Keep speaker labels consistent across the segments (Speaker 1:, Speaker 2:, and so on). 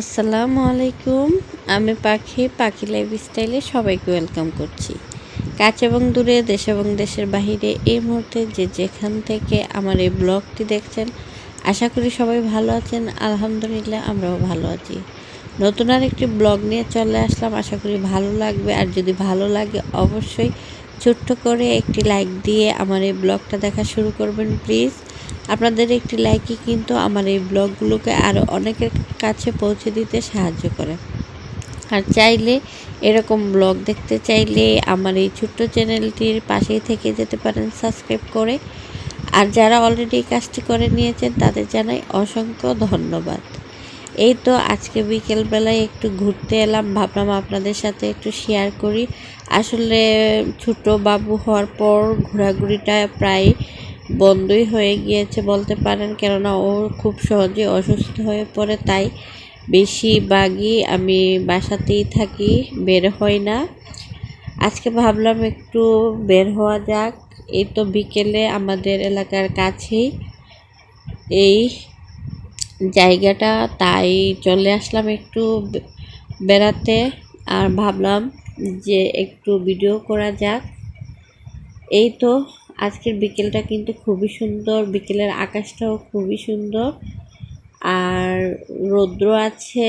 Speaker 1: আসসালামু আলাইকুম। আমি পাখি পাখি লাইফ স্টাইলে সবাইকে ওয়েলকাম করছি। কাছ এবং দূরে, দেশ এবং দেশের বাহিরে এই মুহূর্তে যে যেখান থেকে আমার এই ব্লগটি দেখছেন, আশা করি সবাই ভালো আছেন। আলহামদুলিল্লাহ, আমরাও ভালো আছি। নতুন আর একটি ব্লগ নিয়ে চলে আসলাম। আশা করি ভালো লাগবে। আর যদি ভালো লাগে, অবশ্যই ছোট্ট করে একটি লাইক দিয়ে আমার এই ব্লগটা দেখা শুরু করবেন প্লিজ আপনাদের একটি লাইকই কিন্তু আমার এই ব্লগগুলোকে আরও অনেকের কাছে পৌঁছে দিতে সাহায্য করে। আর চাইলে এরকম ব্লগ দেখতে চাইলে আমার এই ছোট্ট চ্যানেলটির পাশেই থেকে যেতে পারেন সাবস্ক্রাইব করে। আর যারা অলরেডি কাজটি করে নিয়েছেন, তাদের জানাই অসংখ্য ধন্যবাদ। এই তো আজকে বিকেলবেলায় একটু ঘুরতে এলাম, ভাবলাম আপনাদের সাথে একটু শেয়ার করি। আসলে ছোট বাবু হওয়ার পর ঘোরাঘুরিটা প্রায় বন্ধই হয়ে গিয়েছে বলতে পারেন, কেননা ও খুব সহজে অসুস্থ হয়ে পড়ে। তাই বেশিরভাগই আমি বাসাতেই থাকি, বের হই না। আজকে ভাবলাম একটু বের হওয়া যাক। এই তো বিকেলে আমাদের এলাকার কাছেই এই জায়গাটা, তাই চলে আসলাম একটু বেড়াতে। আর ভাবলাম যে একটু ভিডিও করা যাক। এই তো আজকের বিকেলটা কিন্তু খুবই সুন্দর, বিকেলের আকাশটাও খুবই সুন্দর। আর রৌদ্র আছে,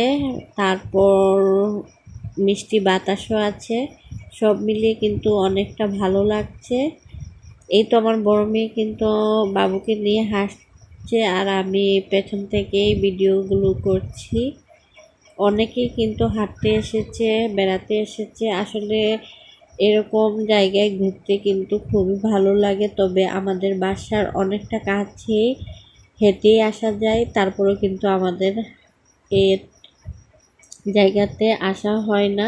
Speaker 1: তারপর মিষ্টি বাতাসও আছে, সব মিলিয়ে কিন্তু অনেকটা ভালো লাগছে। এই তো আমার বড় মেয়ে কিন্তু বাবুকে নিয়ে হাসছে আর আমি পেছন থেকেই ভিডিওগুলো করছি। অনেকেই কিন্তু হাঁটতে এসেছে, বেড়াতে এসেছে। আসলে এরকম জায়গায় ঘুরতে কিন্তু খুবই ভালো লাগে। তবে আমাদের বাসার অনেকটা কাছে হেঁটেই আসা যায়। তারপরেও কিন্তু আমাদের এ জায়গাতে আসা হয় না।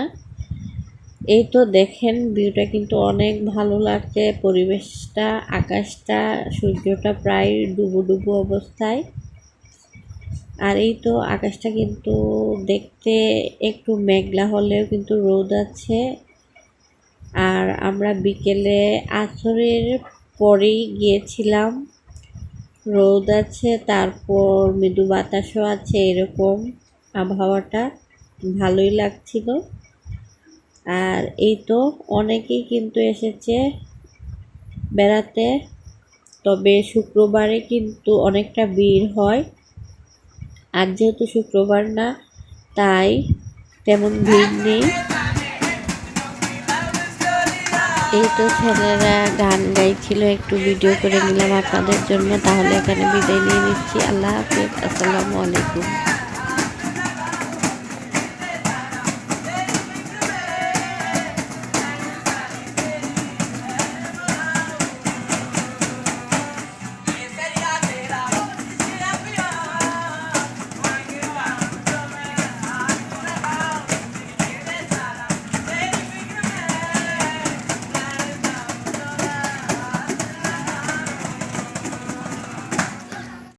Speaker 1: এই তো দেখেন, ভিউটা কিন্তু অনেক ভালো লাগছে। পরিবেশটা, আকাশটা, সূর্যটা প্রায় ডুবো ডুবো অবস্থায়। আর এই তো আকাশটা কিন্তু দেখতে একটু মেঘলা হলেও কিন্তু রোদ আছে। আর আমরা বিকেলে আছরের পরেই গিয়েছিলাম। রোদ আছে, তারপর মৃদু বাতাসও আছে, এরকম আবহাওয়াটা ভালোই লাগছিল। আর এই তো অনেকেই কিন্তু এসেছে বেড়াতে, তবে শুক্রবারে কিন্তু অনেকটা ভিড় হয়। আর যেহেতু শুক্রবার না, তাই তেমন ভিড় নেই। এই তো ছেলেরা গান গাইছিল, একটু ভিডিও করে নিলাম আপনাদের জন্য। তাহলে এখানে বিদায় নিয়ে নিচ্ছি। আল্লাহ হাফিজ। আসসালামু আলাইকুম।